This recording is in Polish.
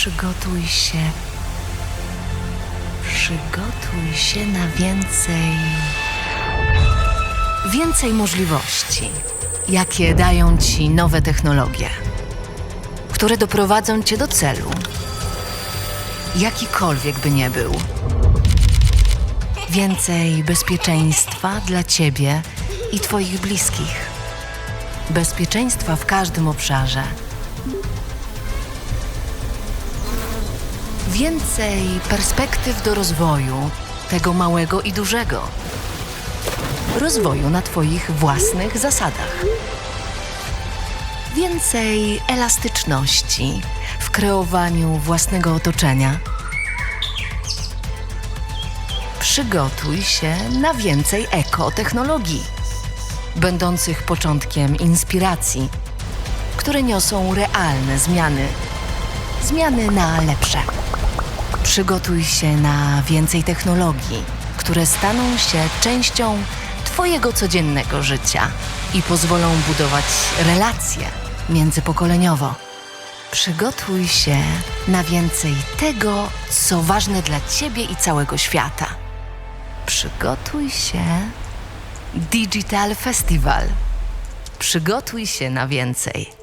Przygotuj się. Przygotuj się na więcej. Więcej możliwości, jakie dają ci nowe technologie, które doprowadzą cię do celu. Jakikolwiek by nie był. Więcej bezpieczeństwa dla ciebie i twoich bliskich. Bezpieczeństwa w każdym obszarze. Więcej perspektyw do rozwoju, tego małego i dużego. Rozwoju na Twoich własnych zasadach. Więcej elastyczności w kreowaniu własnego otoczenia. Przygotuj się na więcej ekotechnologii, będących początkiem inspiracji, które niosą realne zmiany zmiany na lepsze. Przygotuj się na więcej technologii, które staną się częścią Twojego codziennego życia i pozwolą budować relacje międzypokoleniowo. Przygotuj się na więcej tego, co ważne dla Ciebie i całego świata. Przygotuj się Digital Festival. Przygotuj się na więcej.